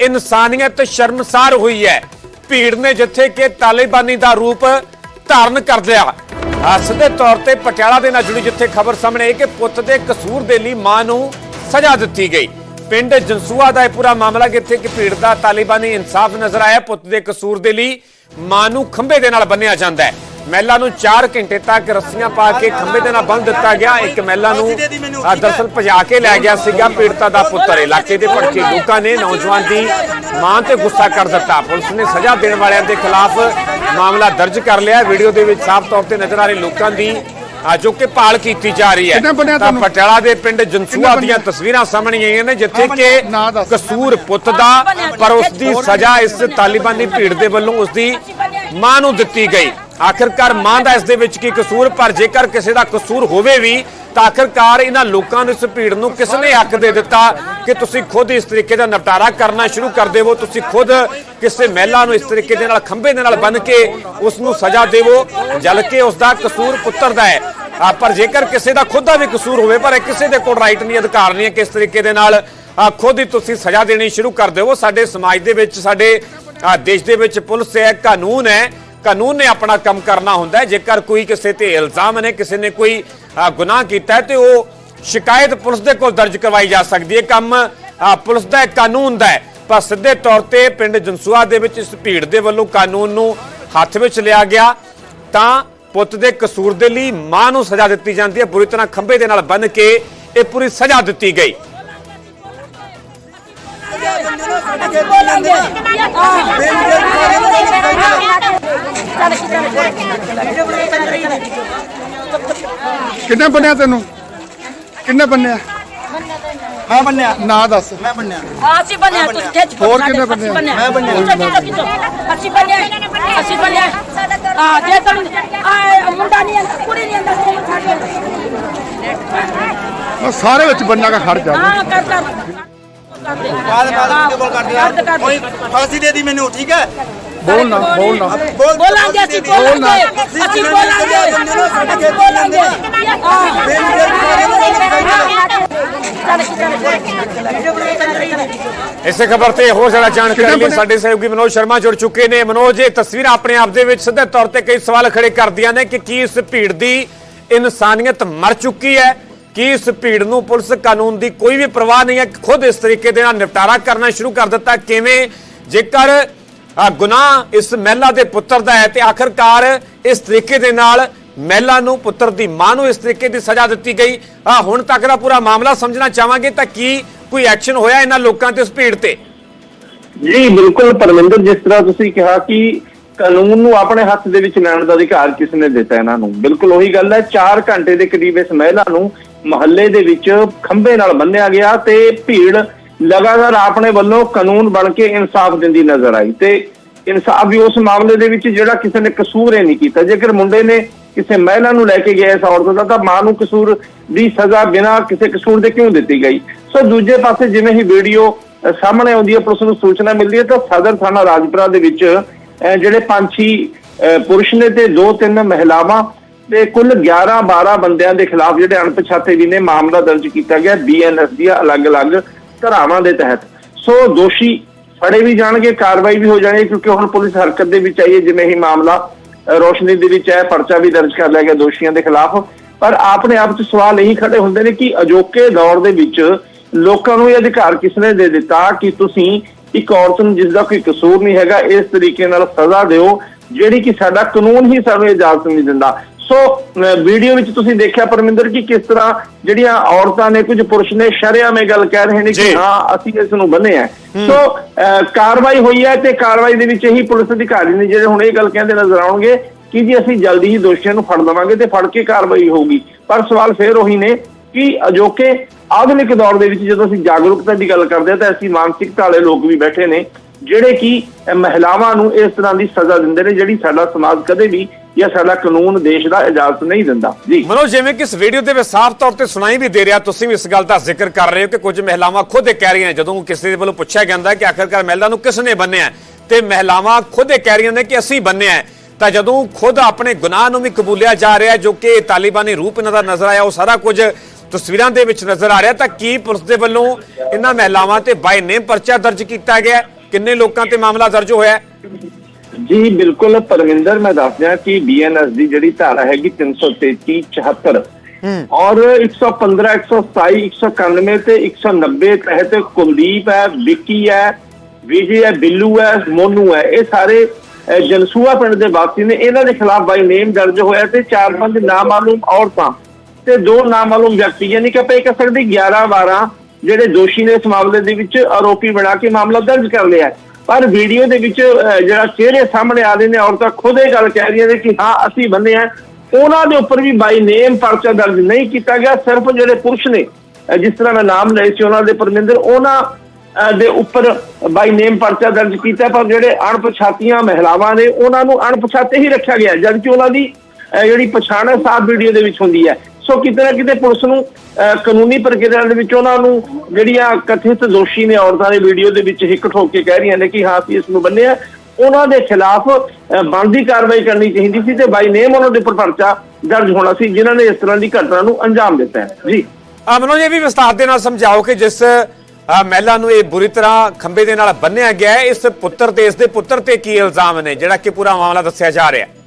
ਇਨਸਾਨੀਅਤ ਸ਼ਰਮਸਾਰ ਹੋਈ ਹੈ। ਭੀੜ ਨੇ ਜਿੱਥੇ ਕਿ ਤਾਲਿਬਾਨੀ ਦਾ ਰੂਪ ਧਾਰਨ ਕਰ ਲਿਆ। ਆ ਸਿੱਧੇ ਤੌਰ ਤੇ ਪਟਿਆਲਾ ਦੇ ਨਾਲ ਜੁੜੀ ਜਿੱਥੇ ਖਬਰ ਸਾਹਮਣੇ ਆਈ ਕਿ ਪੁੱਤ ਦੇ ਕਸੂਰ ਦੇ ਲਈ ਮਾਂ ਨੂੰ ਸਜ਼ਾ ਦਿੱਤੀ ਗਈ। ਪਿੰਡ ਜੰਸੂਆ ਦਾ ਇਹ ਪੂਰਾ ਮਾਮਲਾ ਜਿੱਥੇ ਕਿ ਭੀੜ ਦਾ ਤਾਲਿਬਾਨੀ ਇਨਸਾਫ ਨਜ਼ਰ ਆਇਆ। ਪੁੱਤ ਦੇ ਕਸੂਰ ਦੇ ਲਈ ਮਾਂ ਨੂੰ ਖੰਭੇ ਦੇ ਨਾਲ ਬੰਨਿਆ ਜਾਂਦਾ ਹੈ। ਮਹਿਲਾ ਨੂੰ 4 ਘੰਟੇ ਤੱਕ ਰੱਸੀਆਂ ਪਾ ਕੇ ਖੰਭੇ ਦੇ ਨਾਲ ਬੰਨ ਦਿੱਤਾ ਗਿਆ। ਇੱਕ ਮਹਿਲਾ ਨੂੰ ਆ, ਦਰਅਸਲ ਭਜਾ ਕੇ ਲੈ ਗਿਆ ਸੀਗਾ। ਪੀੜਤਾ ਦਾ ਪੁੱਤਰ ਇਲਾਕੇ ਦੇ ਭੜਕੇ ਲੋਕਾਂ ਨੇ ਨੌਜਵਾਨ ਦੀ ਮਾਂ ਤੇ ਗੁੱਸਾ ਕਰ ਦਿੱਤਾ। ਪੁਲਿਸ ਨੇ ਸਜ਼ਾ ਦੇਣ ਵਾਲਿਆਂ ਦੇ ਖਿਲਾਫ ਮਾਮਲਾ ਦਰਜ ਕਰ ਲਿਆ। ਵੀਡੀਓ ਦੇ ਵਿੱਚ ਸਾਫ਼ ਤੌਰ ਤੇ ਨਜ਼ਰ ਆ ਰਹੇ ਲੋਕਾਂ ਦੀ ਆ, ਜੋ ਕਿ ਭਾਲ ਕੀਤੀ ਜਾ ਰਹੀ ਹੈ। ਤਾਂ? ਪਟਿਆਲਾ ਦੇ ਪਿੰਡ ਜੰਸੂਆ ਕਿੰਨੇ ਦੀਆਂ ਤਸਵੀਰਾਂ ਸਾਹਮਣੇ ਆਈਆਂ ਨੇ ਜਿੱਥੇ ਕਿ। ਕਸੂਰ ਪੁੱਤ ਦਾ ਪਰ ਉਸ ਦੀ ਸਜ਼ਾ ਇਸ ਤਾਲਿਬਾਨੀ ਭੀੜ ਦੇ ਵੱਲੋਂ ਉਸ ਦੀ ਮਾਂ ਨੂੰ ਦਿੱਤੀ ਗਈ। ਆਖਿਰਕਾਰ ਮਾਂ ਦਾ ਇਸ ਦੇ ਵਿੱਚ ਕੀ ਕਸੂਰ? ਪਰ ਜੇਕਰ ਕਿਸੇ ਦਾ ਕਸੂਰ ਹੋਵੇ ਵੀ, ਤਾਂ ਆਖਿਰਕਾਰ ਇਹਨਾਂ ਲੋਕਾਂ ਨੂੰ ਇਸ ਭੀੜ ਨੂੰ ਕਿਸ ਨੇ ਹੱਕ ਦੇ ਦਿੱਤਾ ਕਿ ਤੁਸੀਂ ਖੁਦ ਇਸ ਤਰੀਕੇ ਦਾ ਨਿਪਟਾਰਾ ਕਰਨਾ ਸ਼ੁਰੂ ਕਰ ਦੇਵੋ? ਤੁਸੀਂ ਖੁਦ ਕਿਸੇ ਮਹਿਲਾ ਨੂੰ ਇਸ ਤਰੀਕੇ ਦੇ ਨਾਲ, ਖੰਭੇ ਦੇ ਨਾਲ ਬੰਨ ਕੇ ਉਸ ਨੂੰ ਸਜ਼ਾ ਦੇਵੋ, ਜਲ ਕੇ ਉਸ ਦਾ ਕਸੂਰ ਪੁੱਤਰ ਦਾ ਹੈ। ਪਰ ਜੇਕਰ ਕਿਸੇ ਦਾ ਖੁਦ ਦਾ ਵੀ ਕਸੂਰ ਹੋਵੇ, ਪਰ ਇਹ ਕਿਸੇ ਦੇ ਕੋਲ ਰਾਈਟ ਨਹੀਂ, ਅਧਿਕਾਰ ਨਹੀਂ ਹੈ ਕਿ ਇਸ ਤਰੀਕੇ ਦੇ ਨਾਲ ਖੁਦ ਹੀ ਤੁਸੀਂ ਸਜ਼ਾ ਦੇਣੀ ਸ਼ੁਰੂ ਕਰ ਦਿਓ ਸਾਡੇ ਸਮਾਜ ਦੇ ਵਿੱਚ, ਸਾਡੇ ਦੇਸ਼ ਦੇ ਵਿੱਚ ਪੁਲਿਸ ਹੈ, ਕਾਨੂੰਨ ਹੈ ਕਾਨੂੰਨ ਨੇ ਆਪਣਾ ਕੰਮ ਕਰਨਾ ਹੁੰਦਾ ਹੈ। ਜੇਕਰ ਕੋਈ ਕਿਸੇ ਤੇ ਇਲਜ਼ਾਮ ਨੇ, ਕਿਸੇ ਨੇ ਕੋਈ ਗੁਨਾਹ ਕੀਤਾ ਹੈ, ਤੇ ਉਹ ਸ਼ਿਕਾਇਤ ਪੁਲਿਸ ਦੇ ਕੋਲ ਦਰਜ ਕਰਵਾਈ ਜਾ ਸਕਦੀ ਹੈ। ਕੰਮ ਪੁਲਿਸ ਦਾ ਕਾਨੂੰਨ ਦਾ ਪਰ ਸਿੱਧੇ ਤੌਰ ਤੇ ਪਿੰਡ ਜਨਸੂਆ ਦੇ ਵਿੱਚ ਇਸ ਭੀੜ ਦੇ ਵੱਲੋਂ ਕਾਨੂੰਨ ਨੂੰ ਹੱਥ ਵਿੱਚ ਲਿਆ ਗਿਆ। ਤਾਂ ਪੁੱਤ ਦੇ ਕਸੂਰ ਦੇ ਲਈ ਮਾਂ ਨੂੰ ਸਜ਼ਾ ਦਿੱਤੀ ਜਾਂਦੀ ਹੈ। ਬੁਰੀ ਤਰ੍ਹਾਂ ਖੰਭੇ ਦੇ ਨਾਲ ਬੰਨ ਕੇ ਇਹ ਪੂਰੀ ਸਜ਼ਾ ਦਿੱਤੀ ਗਈ। ਕਿੰਨੇ ਬੰਨਿਆ ਤੈਨੂੰ? ਕਿੰਨੇ ਬੰਨਿਆ? ਮੈਂ ਬੰਨਿਆ। ਨਾਂ ਦੱਸ। ਮੈਂ ਬੰਨਿਆ। ਅਸੀਂ ਬਣਿਆ ਤੁਸੀਂ ਖਿੱਚ ਹੋਰ ਕਿੰਨੇ ਬੰਨਿਆ? ਮੈਂ ਬੰਨਿਆ। ਅਸੀਂ ਬਣਿਆ ਅਸੀਂ ਬਣਿਆ ਆ ਜੇ ਤਾਂ ਆ ਮੁੰਡਾ ਨਹੀਂ ਆਂਦਾ ਕੁੜੀ ਨਹੀਂ ਤੂੰ ਸਾਡੇ ਮੈਂ ਸਾਰੇ ਵਿੱਚ ਬੰਨਿਆ ਕਾ ਖੜ ਜਾ। ਹਾਂ ਕਰ ਕਰ ਬਾਅਦ ਬਾਅਦ ਵੀਡੀਓ ਕਾਲ ਕਰਦੇ ਆ। ਕੋਈ ਫਾਂਸੀ ਦੇ ਦੀ ਮੈਨੂੰ ਠੀਕ ਹੈ? ਬੋਲ ਨਾ ਬੋਲ ਨਾ। ਬੋਲ ਬੋਲਾਂਗੇ ਅਸੀਂ ਬੋਲਾਂਗੇ। ਅਸੀਂ ਬੋਲਾਂਗੇ। ਅਸੀਂ ਬੋਲਾਂਗੇ ਇਸੇ ਖਬਰ ਤੇ ਹੋਰ ਜ਼ਿਆਦਾ ਜਾਣਕਾਰੀ ਲਈ ਸਾਡੇ ਸਹਿਯੋਗੀ ਮਨੋਜ ਸ਼ਰਮਾ ਜੁੜ ਚੁੱਕੇ ਨੇ। ਮਨੋਜ ਇਹ ਤਸਵੀਰਾਂ ਆਪਣੇ ਆਪ ਦੇ ਵਿੱਚ ਸਿੱਧੇ ਤੌਰ ਤੇ ਕਈ ਸਵਾਲ ਖੜੇ ਕਰਦੀਆਂ ਨੇ ਕਿ ਕੀ ਇਸ ਭੀੜ ਦੀ ਇਨਸਾਨੀਅਤ ਮਰ ਚੁੱਕੀ ਹੈ। ਕੀ ਇਸ ਭੀੜ ਨੂੰ ਪੁਲਿਸ ਕਾਨੂੰਨ ਦੀ ਕੋਈ ਵੀ ਪਰਵਾਹ ਨਹੀਂ ਹੈ? ਖੁਦ ਇਸ ਤਰੀਕੇ ਦੇ ਨਾਲ ਨਿਪਟਾਰਾ ਕਰਨਾ ਸ਼ੁਰੂ ਕਰ ਦਿੱਤਾ। ਕਿਵੇਂ? ਜੇਕਰ ਗੁਨਾਹ ਇਸ ਮਹਿਲਾ ਦੇ ਪੁੱਤਰ ਦਾ ਹੈ ਤੇ ਆਖਰਕਾਰ ਇਸ ਤਰੀਕੇ ਦੇ ਨਾਲ ਮਹਿਲਾ ਨੂੰ ਪੁੱਤਰ ਦੀ ਮਾਂ ਨੂੰ ਇਸ ਤਰੀਕੇ ਦੀ ਸਜ਼ਾ ਦਿੱਤੀ ਗਈ। ਆ ਹੁਣ ਤੱਕ ਦਾ ਪੂਰਾ ਮਾਮਲਾ ਸਮਝਣਾ ਚਾਹਾਂਗੇ ਤਾਂ ਕੀ ਕੋਈ ਐਕਸ਼ਨ ਹੋਇਆ ਇਹਨਾਂ ਲੋਕਾਂ ਤੇ ਇਸ ਭੀੜ ਤੇ? ਜੀ, ਬਿਲਕੁਲ ਪਰਮਿੰਦਰ, ਜਿਸ ਤਰ੍ਹਾਂ ਤੁਸੀਂ ਕਿਹਾ ਕਿ ਕਾਨੂੰਨ ਨੂੰ ਆਪਣੇ ਹੱਥ ਦੇ ਵਿੱਚ ਲੈਣ ਦਾ ਅਧਿਕਾਰ ਕਿਸ ਨੇ ਦਿੱਤਾ ਇਹਨਾਂ ਨੂੰ। ਬਿਲਕੁਲ ਉਹੀ ਗੱਲ ਹੈ 4 ਘੰਟੇ ਦੇ ਕਰੀਬ ਇਸ ਮਹਿਲਾ ਨੂੰ ਮਹੱਲੇ ਦੇ ਵਿੱਚ ਖੰਭੇ ਨਾਲ ਬੰਨਿਆ ਗਿਆ ਤੇ ਭੀੜ ਲਗਾਤਾਰ ਆਪਣੇ ਵੱਲੋਂ ਕਾਨੂੰਨ ਬਣ ਕੇ ਇਨਸਾਫ ਦਿੰਦੀ ਨਜ਼ਰ ਆਈ ਤੇ ਇਨਸਾਫ ਵੀ ਉਸ ਮਾਮਲੇ ਦੇ ਵਿੱਚ ਜਿਹੜਾ ਕਿਸੇ ਨੇ ਕਸੂਰ ਹੀ ਨਹੀਂ ਕੀਤਾ। ਜੇਕਰ ਮੁੰਡੇ ਨੇ ਕਿਸੇ ਮਹਿਲਾ ਨੂੰ ਲੈ ਕੇ ਗਿਆ ਇਸ ਔਰਤ ਦਾ ਤਾਂ ਮਾਂ ਨੂੰ ਕਸੂਰ ਦੀ ਸਜ਼ਾ ਬਿਨਾਂ ਕਿਸੇ ਕਸੂਰ ਦੇ ਕਿਉਂ ਦਿੱਤੀ ਗਈ? ਸੋ ਦੂਜੇ ਪਾਸੇ ਜਿਵੇਂ ਹੀ ਵੀਡੀਓ ਸਾਹਮਣੇ ਆਉਂਦੀ ਹੈ ਪੁਲਿਸ ਨੂੰ ਸੂਚਨਾ ਮਿਲਦੀ ਹੈ ਤਾਂ ਸਦਰ ਥਾਣਾ ਰਾਜਪੁਰਾ ਦੇ ਵਿੱਚ ਅ, ਜਿਹੜੇ ਪੰਛੀ ਪੁਰਸ਼ ਨੇ ਤੇ ਦੋ ਤਿੰਨ ਮਹਿਲਾਵਾਂ ਤੇ ਕੁੱਲ 11 12 ਬੰਦਿਆਂ ਦੇ ਖਿਲਾਫ ਜਿਹੜੇ ਅਣਪਛਾਤੇ ਵੀ ਨੇ, ਮਾਮਲਾ ਦਰਜ ਕੀਤਾ ਗਿਆ ਬੀਐਨਐਸ ਦੀਆਂ ਅਲੱਗ-ਅਲੱਗ ਧਾਰਾਵਾਂ ਦੇ ਤਹਿਤ। ਸੋ ਦੋਸ਼ੀ ਫੜੇ ਵੀ ਜਾਣਗੇ, ਕਾਰਵਾਈ ਵੀ ਹੋ ਜਾਣੀ, ਕਿਉਂਕਿ ਹੁਣ ਪੁਲਿਸ ਹਰਕਤ ਦੇ ਵਿੱਚ ਆਈ ਹੈ, ਜਿਵੇਂ ਹੀ ਮਾਮਲਾ ਰੋਸ਼ਨੀ ਦੇ ਵਿੱਚ ਹੈ, ਪਰਚਾ ਵੀ ਦਰਜ ਕਰ ਲਿਆ ਗਿਆ ਦੋਸ਼ੀਆਂ ਦੇ ਖਿਲਾਫ। ਪਰ ਆਪਣੇ ਆਪ 'ਚ ਸਵਾਲ ਇਹੀ ਖੜੇ ਹੁੰਦੇ ਨੇ ਕਿ ਅਜੋਕੇ ਦੌਰ ਦੇ ਵਿੱਚ ਲੋਕਾਂ ਨੂੰ ਇਹ ਅਧਿਕਾਰ ਕਿਸਨੇ ਦੇ ਦਿੱਤਾ ਕਿ ਤੁਸੀਂ ਇੱਕ ਔਰਤ ਨੂੰ ਜਿਸ ਦਾ ਕੋਈ ਕਸੂਰ ਨਹੀਂ ਹੈਗਾ, ਇਸ ਤਰੀਕੇ ਨਾਲ ਸਜ਼ਾ ਦਿਓ, ਜਿਹੜੀ ਕਿ ਸਾਡਾ ਕਾਨੂੰਨ ਹੀ ਸਾਨੂੰ ਇਜਾਜ਼ਤ ਨਹੀਂ ਦਿੰਦਾ। ਸੋ ਵੀਡੀਓ ਵਿੱਚ ਤੁਸੀਂ ਦੇਖਿਆ ਪਰਮਿੰਦਰ ਕਿ ਕਿਸ ਤਰ੍ਹਾਂ ਜਿਹੜੀਆਂ ਔਰਤਾਂ ਨੇ ਕੁਝ ਪੁਰਸ਼ ਨੇ ਸ਼ਰਿਆਮ ਇਹ ਗੱਲ ਕਹਿ ਰਹੇ ਨੇ ਜੀ। ਕਿ ਹਾਂ ਅਸੀਂ ਇਸ ਨੂੰ ਬੰਨੇ ਆ। ਸੋ ਕਾਰਵਾਈ ਹੋਈ ਹੈ ਤੇ ਕਾਰਵਾਈ ਦੇ ਵਿੱਚ ਇਹੀ ਪੁਲਿਸ ਅਧਿਕਾਰੀ ਨੇ ਜਿਹੜੇ ਹੁਣ ਇਹ ਗੱਲ ਕਹਿੰਦੇ ਨਜ਼ਰ ਆਉਣਗੇ ਕਿ ਜੀ ਅਸੀਂ ਜਲਦੀ ਹੀ ਦੋਸ਼ੀਆਂ ਨੂੰ ਫੜ ਲਵਾਂਗੇ ਤੇ ਫੜ ਕੇ ਕਾਰਵਾਈ ਹੋਊਗੀ। ਪਰ ਸਵਾਲ ਫੇਰ ਉਹੀ ਨੇ ਕਿ ਅਜੋਕੇ ਆਧੁਨਿਕ ਦੌਰ ਦੇ ਵਿੱਚ ਜਦੋਂ ਅਸੀਂ ਜਾਗਰੂਕਤਾ ਦੀ ਗੱਲ ਕਰਦੇ ਹਾਂ ਤਾਂ ਅਸੀਂ ਮਾਨਸਿਕਤਾ ਵਾਲੇ ਲੋਕ ਵੀ ਬੈਠੇ ਨੇ ਜਿਹੜੇ ਕਿ ਮਹਿਲਾਵਾਂ ਨੂੰ ਇਸ ਤਰ੍ਹਾਂ ਦੀ ਸਜ਼ਾ ਦਿੰਦੇ ਨੇ ਜਿਹੜੀ ਸਾਡਾ ਸਮਾਜ ਕਦੇ ਵੀ ਜਾਂ ਸਾਡਾ ਕਾਨੂੰਨ ਦੇਸ਼ ਦਾ ਇਜਾਜ਼ਤ ਨਹੀਂ ਦਿੰਦਾ। ਜੀ। ਮਨੋਜ, ਜਿਵੇਂ ਕਿ ਇਸ ਵੀਡੀਓ ਦੇ ਵਿੱਚ ਸਾਫ਼ ਤੌਰ ਤੇ ਸੁਣਾਈ ਵੀ ਦੇ ਰਿਹਾ, ਤੁਸੀਂ ਵੀ ਇਸ ਗੱਲ ਦਾ ਜ਼ਿਕਰ ਕਰ ਰਹੇ ਹੋ ਕਿ ਕੁਝ ਮਹਿਲਾਵਾਂ ਖੁਦ ਇਹ ਕਹਿ ਰਹੀਆਂ ਜਦੋਂ ਕਿਸੇ ਦੇ ਵੱਲੋਂ ਪੁੱਛਿਆ ਜਾਂਦਾ ਕਿ ਆਖਰਕਾਰ ਮਹਿਲਾ ਨੂੰ ਕਿਸ ਨੇ ਬੰਨਿਆ ਤੇ ਮਹਿਲਾਵਾਂ ਖੁਦ ਇਹ ਕਹਿ ਰਹੀਆਂ ਨੇ ਕਿ ਅਸੀਂ ਬੰਨਿਆ ਤਾਂ ਜਦੋਂ ਖੁਦ ਆਪਣੇ ਗੁਨਾਹ ਨੂੰ ਵੀ ਕਬੂਲਿਆ ਜਾ ਰਿਹਾ ਜੋ ਕਿ ਤਾਲਿਬਾਨੀ ਰੂਪ ਇਹਨਾਂ ਦਾ ਨਜ਼ਰ ਆਇਆ, ਉਹ ਸਾਰਾ ਕੁਝ ਤਸਵੀਰਾਂ ਦੇ ਵਿੱਚ ਨਜ਼ਰ ਆ ਰਿਹਾ, ਤਾਂ ਕੀ ਪੁਲਿਸ ਦੇ ਵੱਲੋਂ ਇਹਨਾਂ ਮਹਿਲਾਵਾਂ ਤੇ ਬਾਈ ਨੇਮ ਪਰਚਾ ਦਰਜ ਕੀਤਾ ਗਿਆ ਕਿੰਨੇ ਲੋਕਾਂ ਤੇ ਮਾਮਲਾ ਦਰਜ ਹੋਇਆ ਹੈ? ਜੀ ਬਿਲਕੁਲ। ਪਰਵਿੰਦਰ ਮੈਂ ਦੱਸ ਦਿਆਂ ਕਿ ਬੀਐਨਐਸ ਦੀ ਜਿਹੜੀ ਧਾਰਾ ਹੈਗੀ 333 74 ਔਰ 115 127 191 ਤੇ 190 ਤਹਿਤ ਕੁਲਦੀਪ ਹੈ ਵਿੱਕੀ ਹੈ ਵਿਜੇ ਹੈ ਬਿੱਲੂ ਹੈ ਮੋਨੂ ਹੈ। ਇਹ ਸਾਰੇ ਜਨਸੂਆ ਪਿੰਡ ਦੇ ਵਾਸੀ ਨੇ। ਇਹਨਾਂ ਦੇ ਖਿਲਾਫ ਬਾਈ ਨੇਮ ਦਰਜ ਹੋਇਆ ਤੇ ਚਾਰ ਪੰਜ ਨਾਮਾਲੂਮ ਔਰਤਾਂ ਤੇ ਦੋ ਨਾਮਾਲੂਮ ਵਿਅਕਤੀ ਯਾਨੀ ਕਿ ਆਪਾਂ ਇਹ ਕਹਿ ਸਕਦੇ 11 12 ਜਿਹੜੇ ਦੋਸ਼ੀ ਨੇ ਇਸ ਮਾਮਲੇ ਦੇ ਵਿੱਚ ਆਰੋਪੀ ਬਣਾ ਕੇ ਮਾਮਲਾ ਦਰਜ ਕਰ ਲਿਆ ਹੈ। ਪਰ ਵੀਡੀਓ ਦੇ ਵਿੱਚ ਅਹ, ਜਿਹੜਾ ਚਿਹਰੇ ਸਾਹਮਣੇ ਆ ਰਹੇ ਨੇ ਔਰਤਾਂ ਖੁਦ ਇਹ ਗੱਲ ਕਹਿ ਰਹੀਆਂ ਨੇ ਕਿ ਹਾਂ ਅਸੀਂ ਬੰਦੇ ਆ। ਉਹਨਾਂ ਦੇ ਉੱਪਰ ਵੀ ਬਾਈ ਨੇਮ ਪਰਚਾ ਦਰਜ ਨਹੀਂ ਕੀਤਾ ਗਿਆ ਸਿਰਫ ਜਿਹੜੇ ਪੁਰਸ਼ ਨੇ ਜਿਸ ਤਰ੍ਹਾਂ ਮੈਂ ਨਾਮ ਲਏ ਸੀ ਉਹਨਾਂ ਦੇ ਪਰਮਿੰਦਰ ਉਹਨਾਂ ਅਹ, ਦੇ ਉੱਪਰ ਬਾਈ ਨੇਮ ਪਰਚਾ ਦਰਜ ਕੀਤਾ ਪਰ ਜਿਹੜੇ ਅਣਪਛਾਤੀਆਂ ਮਹਿਲਾਵਾਂ ਨੇ ਉਹਨਾਂ ਨੂੰ ਅਣਪਛਾਤੇ ਹੀ ਰੱਖਿਆ ਗਿਆ ਜਦ ਕਿ ਉਹਨਾਂ ਦੀ ਅਹ, ਜਿਹੜੀ ਪਛਾਣ ਹੈ ਸਾਫ਼ ਵੀਡੀਓ ਦੇ ਵਿੱਚ ਹੁੰਦੀ ਹੈ। ਸੋ ਕਿਤੇ ਨਾ ਕਿਤੇ ਪੁਲਿਸ ਨੂੰ ਕਾਨੂੰਨੀ ਪ੍ਰਕਿਰਿਆ ਦੇ ਵਿੱਚ ਉਹਨਾਂ ਨੂੰ ਜਿਹੜੀਆਂ ਕਥਿਤ ਦੋਸ਼ੀ ਨੇ ਔਰਤਾਂ ਦੇ ਵੀਡੀਓ ਦੇ ਵਿੱਚ ਹਿੱਕ ਠੋਕ ਕੇ ਕਹਿ ਰਹੀਆਂ ਨੇ ਕਿ ਹਾਂ ਅਸੀਂ ਇਸ ਨੂੰ ਬੰਨਿਆ ਉਹਨਾਂ ਦੇ ਖਿਲਾਫ ਬਣਦੀ ਕਾਰਵਾਈ ਕਰਨੀ ਚਾਹੀਦੀ ਸੀ ਤੇ ਬਾਈ ਨੇਮ ਉਹਨਾਂ ਦੇ ਉੱਪਰ ਪਰਚਾ ਦਰਜ ਹੋਣਾ ਸੀ, ਜਿਨ੍ਹਾਂ ਨੇ ਇਸ ਤਰ੍ਹਾਂ ਦੀ ਘਟਨਾ ਨੂੰ ਅੰਜਾਮ ਦਿੱਤਾ ਹੈ। ਜੀ। ਆ ਮਨੋਜ ਵੀ ਵਿਸਤਾਰ ਦੇ ਨਾਲ ਸਮਝਾਓ ਕਿ ਜਿਸ ਮਹਿਲਾ ਨੂੰ ਇਹ ਬੁਰੀ ਤਰ੍ਹਾਂ ਖੰਬੇ ਦੇ ਨਾਲ ਬੰਨਿਆ ਗਿਆ ਹੈ, ਇਸ ਪੁੱਤਰ ਤੇ, ਇਸ ਦੇ ਪੁੱਤਰ ਤੇ ਕੀ ਇਲਜ਼ਾਮ ਨੇ, ਜਿਹੜਾ ਕਿ ਪੂਰਾ ਮਾਮਲਾ ਦੱਸਿਆ ਜਾ ਰਿਹਾ ਹੈ?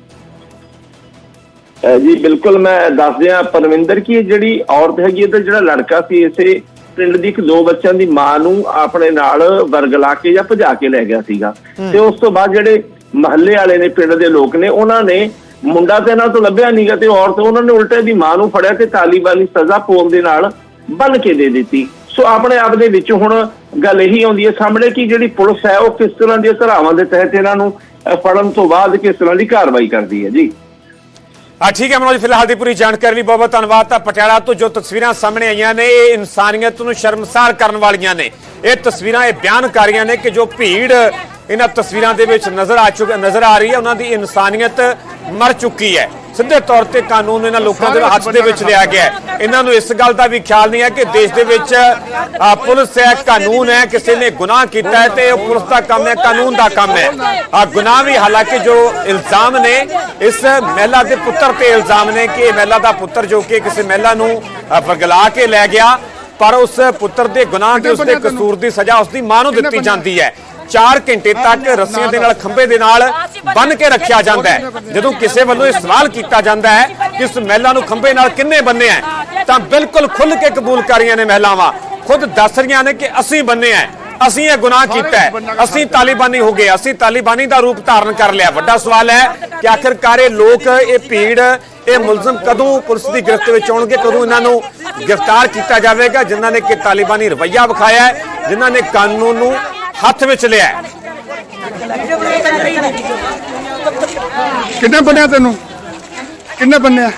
ਜੀ ਬਿਲਕੁਲ ਮੈਂ ਦੱਸ ਦਿਆਂ ਪਰਵਿੰਦਰ ਕੀ ਜਿਹੜੀ ਔਰਤ ਹੈਗੀ ਇਹਦਾ ਜਿਹੜਾ ਲੜਕਾ ਸੀ ਇਸੇ ਪਿੰਡ ਦੀ ਇੱਕ ਦੋ ਬੱਚਿਆਂ ਦੀ ਮਾਂ ਨੂੰ ਆਪਣੇ ਨਾਲ ਵਰਗਲਾ ਕੇ ਜਾਂ ਭਜਾ ਕੇ ਲੈ ਗਿਆ ਸੀਗਾ। ਤੇ ਉਸ ਤੋਂ ਬਾਅਦ ਜਿਹੜੇ ਮਹੱਲੇ ਵਾਲੇ ਨੇ ਪਿੰਡ ਦੇ ਲੋਕ ਨੇ ਉਹਨਾਂ ਨੇ ਮੁੰਡਾ ਤੇ ਇਹਨਾਂ ਤੋਂ ਲੱਭਿਆ ਨਹੀਂਗਾ ਤੇ ਔਰਤ ਉਹਨਾਂ ਨੇ ਉਲਟੇ ਦੀ ਮਾਂ ਨੂੰ ਫੜਿਆ ਤੇ ਤਾਲੀਬਾਨੀ ਸਜ਼ਾ ਪੋਲ ਦੇ ਨਾਲ ਬੰਨ ਕੇ ਦੇ ਦਿੱਤੀ। ਸੋ ਆਪਣੇ ਆਪ ਦੇ ਵਿੱਚ ਹੁਣ ਗੱਲ ਇਹੀ ਆਉਂਦੀ ਹੈ ਸਾਹਮਣੇ ਕਿ ਜਿਹੜੀ ਪੁਲਿਸ ਹੈ ਉਹ ਕਿਸ ਤਰ੍ਹਾਂ ਦੀਆਂ ਧਾਰਾਵਾਂ ਦੇ ਤਹਿਤ ਇਹਨਾਂ ਨੂੰ ਫੜਨ ਤੋਂ ਬਾਅਦ ਕਿਸ ਤਰ੍ਹਾਂ ਦੀ ਕਾਰਵਾਈ ਕਰਦੀ ਹੈ। ਜੀ। ਆ, ਠੀਕ ਹੈ ਮਨੋਜ, ਫਿਲਹਾਲ ਦੀ ਪੂਰੀ ਜਾਣਕਾਰੀ ਲਈ ਬਹੁਤ ਬਹੁਤ ਧੰਨਵਾਦ। ਤਾਂ ਪਟਿਆਲਾ ਤੋਂ ਜੋ ਤਸਵੀਰਾਂ ਸਾਹਮਣੇ ਆਈਆਂ ਨੇ, ਇਹ ਇਨਸਾਨੀਅਤ ਨੂੰ ਸ਼ਰਮਸਾਰ ਕਰਨ ਵਾਲੀਆਂ ਨੇ। ਇਹ ਤਸਵੀਰਾਂ, ਇਹ ਬਿਆਨ ਕਰ ਰਹੀਆਂ ਨੇ ਕਿ ਜੋ ਭੀੜ ਇਹਨਾਂ ਤਸਵੀਰਾਂ ਦੇ ਵਿੱਚ ਨਜ਼ਰ ਆ ਚੁੱਕ, ਨਜ਼ਰ ਆ ਰਹੀ ਹੈ, ਉਹਨਾਂ ਦੀ ਇਨਸਾਨੀਅਤ ਮਰ ਚੁੱਕੀ ਹੈ। ਸਿੱਧੇ ਤੌਰ ਤੇ ਕਾਨੂੰਨ ਇਹਨਾਂ ਲੋਕਾਂ ਦੇ ਹੱਥ ਦੇ ਵਿੱਚ ਲਿਆ ਗਿਆ ਇਹਨਾਂ ਨੂੰ ਇਸ ਗੱਲ ਦਾ ਵੀ ਖਿਆਲ ਨਹੀਂ ਹੈ ਕਿ ਦੇਸ਼ ਦੇ ਵਿੱਚ ਪੁਲਿਸ ਹੈ ਕਾਨੂੰਨ ਹੈ ਕਿਸੇ ਨੇ ਗੁਨਾਹ ਕੀਤਾ ਹੈ ਤੇ ਉਹ ਪੁਲਿਸ ਦਾ ਕੰਮ ਹੈ ਕਾਨੂੰਨ ਦਾ ਕੰਮ ਹੈ। ਆ ਗੁਨਾਹ ਵੀ ਹਾਲਾਂਕਿ ਜੋ ਇਲਜ਼ਾਮ ਨੇ ਇਸ ਮਹਿਲਾ ਦੇ ਪੁੱਤਰ ਤੇ ਇਲਜ਼ਾਮ ਨੇ ਕਿ ਇਹ ਮਹਿਲਾ ਦਾ ਪੁੱਤਰ ਜੋ ਕਿ ਕਿਸੇ ਮਹਿਲਾ ਨੂੰ ਅ, ਵਰਗਲਾ ਕੇ ਲੈ ਗਿਆ ਪਰ ਉਸ ਪੁੱਤਰ ਦੇ ਗੁਨਾਹ ਤੇ ਉਸ ਦੇ ਕਸੂਰ ਦੀ ਸਜ਼ਾ ਉਸ ਦੀ ਮਾਂ ਨੂੰ ਦਿੱਤੀ ਜਾਂਦੀ ਹੈ। 4 ਘੰਟੇ ਤੱਕ ਰੱਸੀਆਂ ਦੇ ਨਾਲ ਖੰਭੇ ਦੇ ਨਾਲ ਬੰਨ ਕੇ ਰੱਖਿਆ ਜਾਂਦਾ ਹੈ। ਜਦੋਂ ਕਿਸੇ ਵੱਲੋਂ ਇਹ ਸਵਾਲ ਕੀਤਾ ਜਾਂਦਾ ਹੈ ਕਿ ਇਸ ਮਹਿਲਾ ਨੂੰ ਖੰਭੇ ਨਾਲ ਕਿੰਨੇ ਬੰਨੇ ਹੈ ਤਾਂ ਬਿਲਕੁਲ ਖੁੱਲ ਕੇ ਕਬੂਲ ਕਰ ਰਹੀਆਂ ਨੇ ਮਹਿਲਾਵਾਂ ਖੁਦ ਦੱਸ ਰਹੀਆਂ ਨੇ ਕਿ ਅਸੀਂ ਬੰਨੇ ਹੈ ਅਸੀਂ ਇਹ ਗੁਨਾਹ ਕੀਤਾ ਹੈ। ਅਸੀਂ ਤਾਲਿਬਾਨੀ ਹੋ ਗਏ ਅਸੀਂ ਤਾਲਿਬਾਨੀ ਦਾ ਰੂਪ ਧਾਰਨ ਕਰ ਲਿਆ। ਵੱਡਾ ਸਵਾਲ ਹੈ ਕਿ ਆਖਿਰਕਾਰ ਇਹ ਲੋਕ ਇਹ ਭੀੜ ਇਹ ਮੁਲਜ਼ਮ ਕਦੋਂ ਪੁਲਿਸ ਦੀ ਗ੍ਰਿਫਤ ਵਿੱਚ ਆਉਣਗੇ ਕਦੋਂ ਇਹਨਾਂ ਨੂੰ ਗ੍ਰਿਫਤਾਰ ਕੀਤਾ ਜਾਵੇਗਾ ਜਿਨ੍ਹਾਂ ਨੇ ਕਿ ਤਾਲਿਬਾਨੀ ਰਵੱਈਆ ਵਿਖਾਇਆ ਹੈ ਜਿਨ੍ਹਾਂ ਨੇ ਕਾਨੂੰਨ ਨੂੰ ਹੱਥ ਵਿੱਚ ਲਿਆ ਹੈ। ਕਿੰਨੇ ਬੰਨਿਆ ਤੈਨੂੰ? ਕਿੰਨੇ ਬੰਨਿਆ?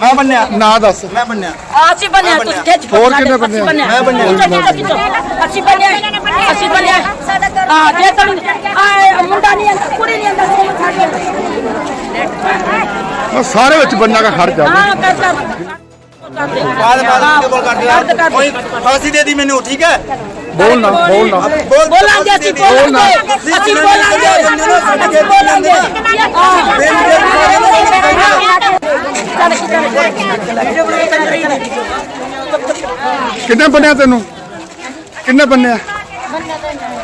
ਮੈਂ ਬੰਨਿਆ। ਨਾਂ ਦੱਸ। ਮੈਂ ਬੰਨਿਆ। ਅਸੀਂ ਬਣਿਆ ਤੁਸੀਂ ਖਿੱਚ ਹੋਰ ਕਿੰਨੇ ਬੰਦੇ ਆ? ਮੈਂ ਬੰਨਿਆ। ਅਸੀਂ ਬਣਿਆ ਅਸੀਂ ਬਣਿਆ ਹਾਂ ਜੇ ਤਾਂ ਆ ਮੁੰਡਾ ਨਹੀਂ ਆਂਦਾ ਕੁੜੀ ਨਹੀਂ ਉਹ ਸਾਰੇ ਵਿੱਚ ਬੰਨਿਆ ਕਾ ਖੜ ਜਾ। ਹਾਂ ਕਰਦਾ ਬਾਅਦ ਵੀਡੀਓ ਕਾਲ ਕਰਦੇ ਕਰ ਆ ਕੋਈ ਫਾਂਸੀ ਦੇ ਦੀ ਮੈਨੂੰ ਠੀਕ ਹੈ? ਬੋਲ ਨਾ ਬੋਲ ਨਾ। ਬੋਲ ਬੋਲਾਂਗੇ ਅਸੀਂ ਬੋਲਾਂਗੇ। ਅਸੀਂ ਬੋਲਾਂਗੇ। ਅਸੀਂ ਬੋਲਾਂਗੇ ਕਿੰਨੇ ਬੰਨਿਆ ਤੈਨੂੰ? ਕਿੰਨੇ ਬੰਨਿਆ?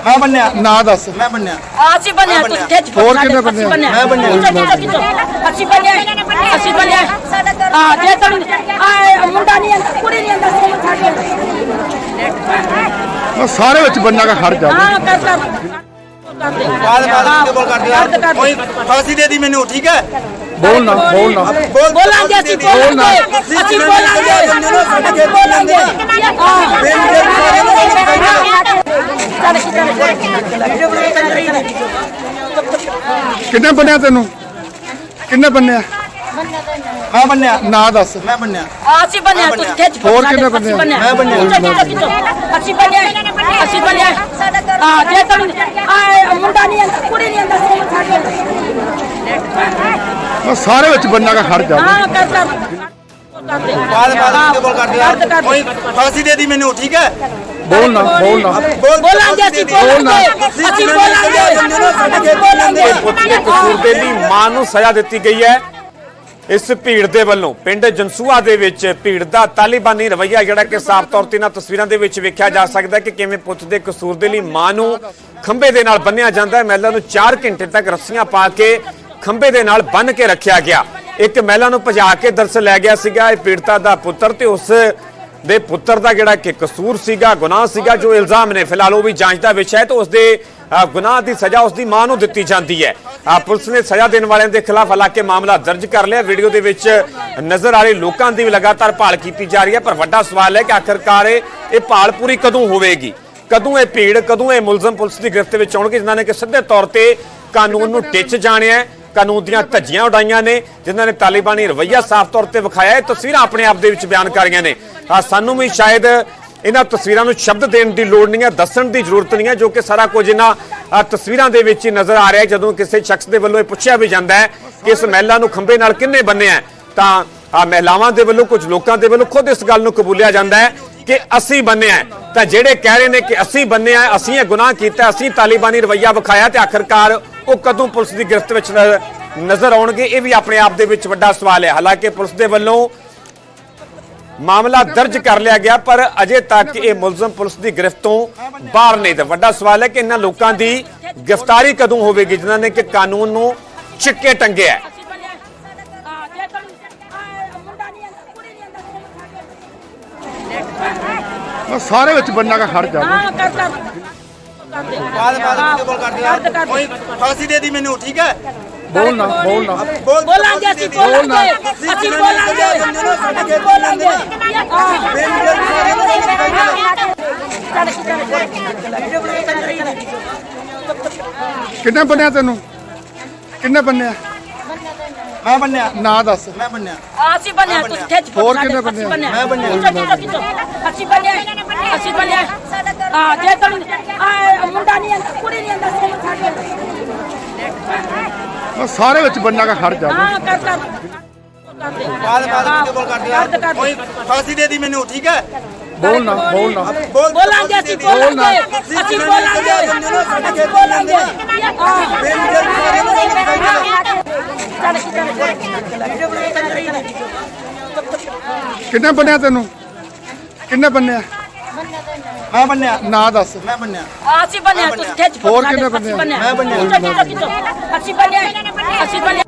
ਮੈਂ ਬੰਨਿਆ। ਨਾਂ ਦੱਸ। ਮੈਂ ਬੰਨਿਆ। ਅਸੀਂ ਬਣਿਆ ਤੁਸੀਂ ਖਿੱਚ ਹੋਰ ਕਿੰਨੇ ਬੰਦੇ ਆ? ਮੈਂ ਬੰਨਿਆ। ਅਸੀਂ ਬਣਿਆ ਅਸੀਂ ਬਣਿਆ ਹਾਂ ਜੇ ਤਾਂ ਆ ਮੁੰਡਾ ਨਹੀਂ ਆਂਦਾ ਕੁੜੀ ਨਹੀਂ ਉਹ ਸਾਡੇ ਉਹ ਸਾਰੇ ਵਿੱਚ ਬੰਨਿਆ ਕਾ ਖੜ ਜਾ ਹਾਂ ਕਰਦਾ ਬਾਅਦ ਬਾਅਦ ਵੀਡੀਓ ਕਾਲ ਕਰਦੇ ਆ ਕੋਈ ਫਾਂਸੀ ਦੇ ਦੀ ਮੈਨੂੰ ਠੀਕ ਹੈ ਬੋਲ ਨਾ ਬੋਲ ਨਾ ਬੋਲ ਬੋਲਾਂਗੇ ਅਸੀਂ ਬੋਲਾਂਗੇ ਅਸੀਂ ਬੋਲਾਂਗੇ ਅਸੀਂ ਬੋਲਾਂਗੇ ਕਿੰਨੇ ਬੰਨਿਆ ਤੈਨੂੰ ਕਿੰਨੇ ਬੰਨਿਆ ਮੈਂ ਬੰਨਿਆ। ਨਾਂ ਦੱਸ। ਮੈਂ ਬੰਨਿਆ। ਅਸੀਂ ਬਣਿਆ ਤੁਸੀਂ ਖਿੱਚ ਹੋਰ ਕਿੰਨੇ ਬੰਦੇ ਆ? ਮੈਂ ਬੰਨਿਆ। ਅਸੀਂ ਬਣਿਆ ਅਸੀਂ ਬਣਿਆ ਹਾਂ ਜੇ ਤਾਂ ਆ ਮੁੰਡਾ ਨਹੀਂ ਆਂਦਾ ਕੁੜੀ ਨਹੀਂ ਆਂਦਾ ਉਹ ਸਾਡੇ ਉਹ ਸਾਰੇ ਵਿੱਚ ਬੰਨਿਆ ਕਾ ਖੜ ਜਾ ਹਾਂ ਕਰਦਾ ਬਾਅਦ ਬਾਅਦ ਵੀਡੀਓ ਕਾਲ ਕਰਦੇ ਆ ਕੋਈ ਫਾਂਸੀ ਦੇ ਦੀ ਮੈਨੂੰ ਠੀਕ ਹੈ? ਬੋਲ ਨਾ ਬੋਲ ਨਾ। ਬੋਲ ਬੋਲਾਂਗੇ ਅਸੀਂ ਬੋਲਾਂਗੇ। ਅਸੀਂ ਬੋਲਾਂਗੇ। ਅਸੀਂ ਬੋਲਾਂਗੇ। ਪੁੱਤ ਦੇ ਕਸੂਰ ਦੇ ਲਈ ਮਾਂ ਨੂੰ ਸਜ਼ਾ ਦਿੱਤੀ ਗਈ ਹੈ। ਇਸ ਭੀੜ ਦੇ ਵੱਲੋਂ ਪਿੰਡ ਜਨਸੂਆ ਦੇ ਵਿੱਚ ਭੀੜ ਦਾ ਤਾਲਿਬਾਨੀ ਰਵੱਈਆ ਜਿਹੜਾ ਕਿ ਸਾਫ਼ ਤੌਰ ਤੇ ਇਹਨਾਂ ਤਸਵੀਰਾਂ ਦੇ ਵਿੱਚ ਵੇਖਿਆ ਜਾ ਸਕਦਾ ਕਿ ਕਿਵੇਂ ਪੁੱਤ ਦੇ ਕਸੂਰ ਦੇ ਲਈ ਮਾਂ ਨੂੰ ਖੰਭੇ ਦੇ ਨਾਲ ਬੰਨਿਆ ਜਾਂਦਾ ਹੈ। ਮਹਿਲਾ ਨੂੰ 4 ਘੰਟੇ ਤੱਕ ਰੱਸੀਆਂ ਪਾ ਕੇ ਖੰਭੇ ਦੇ ਨਾਲ ਬੰਨ ਕੇ ਰੱਖਿਆ ਗਿਆ। ਇੱਕ ਮਹਿਲਾ ਨੂੰ ਭਜਾ ਕੇ ਦਰਸ ਲੈ ਗਿਆ ਸੀਗਾ। ਇਹ ਪੀੜਤਾ ਦਾ ਪੁੱਤਰ ਤੇ ਉਸ ਦੇ ਪੁੱਤਰ ਦਾ ਜਿਹੜਾ ਕਿ ਕਸੂਰ ਸੀਗਾ, ਗੁਨਾਹ ਸੀਗਾ, ਜੋ ਇਲਜ਼ਾਮ ਨੇ, ਫਿਲਹਾਲ ਉਹ ਵੀ ਜਾਂਚ ਦਾ ਵਿਸ਼ਾ ਹੈ, ਤੇ ਉਸ ਦੇ ਗੁਨਾਹ ਦੀ ਸਜ਼ਾ ਉਸ ਦੀ ਮਾਂ ਨੂੰ ਦਿੱਤੀ ਜਾਂਦੀ ਹੈ। ਪੁਲਿਸ ਨੇ ਸਜ਼ਾ ਦੇਣ ਵਾਲਿਆਂ ਦੇ ਖਿਲਾਫ ਹਾਲਾਂਕਿ ਮਾਮਲਾ ਦਰਜ ਕਰ ਲਿਆ। ਵੀਡੀਓ ਦੇ ਵਿੱਚ ਨਜ਼ਰ ਆ ਰਹੇ ਲੋਕਾਂ ਦੀ ਵੀ ਲਗਾਤਾਰ ਭਾਲ ਕੀਤੀ ਜਾ ਰਹੀ ਹੈ, ਪਰ ਵੱਡਾ ਸਵਾਲ ਹੈ ਕਿ ਆਖਰਕਾਰ ਇਹ ਭਾਲ ਪੂਰੀ ਕਦੋਂ ਹੋਵੇਗੀ? ਕਦੋਂ ਇਹ ਭੀੜ, ਕਦੋਂ ਇਹ ਮੁਲਜ਼ਮ ਪੁਲਿਸ ਦੀ ਗ੍ਰਿਫਤ ਵਿੱਚ ਆਉਣਗੇ, ਜਿਨ੍ਹਾਂ ਨੇ ਕਿ ਸਿੱਧੇ ਤੌਰ ਤੇ ਕਾਨੂੰਨ ਨੂੰ ਟਿੱਚ ਜਾਣਿਆ ਕਾਨੂੰਨ ਦੀਆਂ ਧੱਜੀਆਂ ਉਡਾਈਆਂ ਨੇ, ਜਿਨ੍ਹਾਂ ਨੇ ਤਾਲਿਬਾਨੀ ਰਵੱਈਆ ਸਾਫ਼ ਤੌਰ ਤੇ ਵਿਖਾਇਆ ਇਹ ਤਸਵੀਰਾਂ ਆਪਣੇ ਆਪ ਦੇ ਵਿੱਚ ਬਿਆਨ ਕਰ ਰਹੀਆਂ ਨੇ। ਆ ਸਾਨੂੰ ਵੀ ਸ਼ਾਇਦ ਇਹਨਾਂ ਤਸਵੀਰਾਂ ਨੂੰ ਸ਼ਬਦ ਦੇਣ ਦੀ ਲੋੜ ਨਹੀਂ ਹੈ, ਦੱਸਣ ਦੀ ਜ਼ਰੂਰਤ ਨਹੀਂ ਹੈ, ਜੋ ਕਿ ਸਾਰਾ ਕੁਝ ਇਹਨਾਂ ਤਸਵੀਰਾਂ ਦੇ ਵਿੱਚ ਹੀ ਨਜ਼ਰ ਆ ਰਿਹਾ ਹੈ, ਜਦੋਂ ਕਿਸੇ ਸ਼ਖਸ ਦੇ ਵੱਲੋਂ ਇਹ ਪੁੱਛਿਆ ਵੀ ਜਾਂਦਾ ਹੈ ਕਿ ਇਸ ਮਹਿਲਾ ਨੂੰ ਖੰਭੇ ਨਾਲ ਕਿੰਨੇ ਬੰਨਿਆ ਤਾਂ ਆ ਮਹਿਲਾਵਾਂ ਦੇ ਵੱਲੋਂ, ਕੁਝ ਲੋਕਾਂ ਦੇ ਵੱਲੋਂ ਖੁਦ ਇਸ ਗੱਲ ਨੂੰ ਕਬੂਲਿਆ ਜਾਂਦਾ ਹੈ ਕਿ ਅਸੀਂ ਬੰਨਿਆ ਤਾਂ ਜਿਹੜੇ ਕਹਿ ਰਹੇ ਨੇ ਕਿ ਅਸੀਂ ਬੰਨਿਆ ਅਸੀਂ ਇਹ ਗੁਨਾਹ ਕੀਤਾ ਅਸੀਂ ਤਾਲਿਬਾਨੀ ਰਵੱਈਆ ਵਿਖਾਇਆ ਤੇ ਆਖਰਕਾਰ ਉਹ ਕਦੋਂ ਪੁਲਿਸ ਦੀ ਗ੍ਰਿਫਤ ਵਿੱਚ ਨਜ਼ਰ ਆਉਣਗੇ, ਇਹ ਵੀ ਆਪਣੇ ਆਪ ਦੇ ਵਿੱਚ ਵੱਡਾ ਸਵਾਲ ਹੈ। ਹਾਲਾਂਕਿ ਪੁਲਿਸ ਦੇ ਵੱਲੋਂ ਮਾਮਲਾ ਦਰਜ ਕਰ ਲਿਆ ਗਿਆ ਪਰ ਅਜੇ ਤੱਕ ਇਹ ਮੁਲਜ਼ਮ ਪੁਲਿਸ ਦੀ ਗ੍ਰਿਫਤ ਤੋਂ ਬਾਹਰ ਨਹੀਂ ਤੇ ਵੱਡਾ ਸਵਾਲ ਹੈ ਕਿ ਇਹਨਾਂ ਲੋਕਾਂ ਦੀ ਗ੍ਰਿਫਤਾਰੀ ਕਦੋਂ ਹੋਵੇਗੀ ਜਿਨ੍ਹਾਂ ਨੇ ਕਿ ਕਾਨੂੰਨ ਨੂੰ ਛਿੱਕੇ ਟੰਗਿਆ ਹੈ? ਮੈਂ ਸਾਰੇ ਵਿੱਚ ਬੰਨਾ ਕਾ ਖੜ ਜਾ। ਹਾਂ ਕਰਦੇ ਵੀਡੀਓ ਕਾਲ ਕਰਦੇ ਆ। ਕੋਈ ਫਾਂਸੀ ਦੇ ਦੀ ਮੈਨੂੰ ਠੀਕ ਹੈ? ਬੋਲ ਨਾ ਬੋਲ ਨਾ। ਬੋਲ ਬੋਲਾਂਗੇ ਅਸੀਂ ਬੋਲਾਂਗੇ। ਅਸੀਂ ਬੋਲਾਂਗੇ। ਅਸੀਂ ਬੋਲਾਂਗੇ। ਕਿੰਨੇ ਬੰਨਿਆ ਤੈਨੂੰ? ਕਿੰਨੇ ਬੰਨਿਆ? ਮੈਂ ਬੰਨਿਆ। ਨਾਂ ਦੱਸ। ਮੈਂ ਬੰਨਿਆ। ਅਸੀਂ ਬਣਿਆ ਤੁਸੀਂ ਖਿੱਚ ਹੋਰ ਕਿੰਨੇ ਬੰਦੇ ਆ? ਮੈਂ ਬਣਿਆ ਅਸੀਂ ਬਣਿਆ ਅਸੀਂ ਬਣਿਆ ਹਾਂ ਜੇ ਤੈਨੂੰ ਮੁੰਡਾ ਨਹੀਂ ਆਂਦਾ ਕੁੜੀ ਨਹੀਂ ਆਂਦਾ ਮੈਂ ਸਾਰੇ ਵਿੱਚ ਬੰਨਾ ਕਾ ਖੜ ਜਾ। ਹਾਂ ਕਰ ਕਰ। ਬਾਅਦ ਬਾਅਦ ਵੀਡੀਓ ਕਾਲ ਕਰਦੇ ਆ। ਕੋਈ ਫਾਂਸੀ ਦੇ ਦੀ ਮੈਨੂੰ ਠੀਕ ਹੈ? ਬੋਲ ਨਾ ਬੋਲ ਨਾ। ਬੋਲ ਬੋਲਾਂਗੇ ਅਸੀਂ ਬੋਲਾਂਗੇ। ਅਸੀਂ ਬੋਲਾਂਗੇ ਅਸੀਂ ਬੋਲਾਂਗੇ। ਕਿੰਨੇ ਬੰਨਿਆ ਤੈਨੂੰ? ਕਿੰਨੇ ਬੰਨਿਆ? ਮੈਂ ਬੰਨਿਆ। ਨਾਂ ਦੱਸ। ਮੈਂ ਬੰਨਿਆ। ਅਸੀਂ ਬਣਿਆ ਤੁਸੀਂ ਖਿੱਚ ਹੋਰ ਕਿੰਨੇ ਬੰਦੇ ਆ? ਮੈਂ ਬਣਿਆ ਅਸੀਂ ਬਣਿਆ ਅਸੀਂ ਬਣਿਆ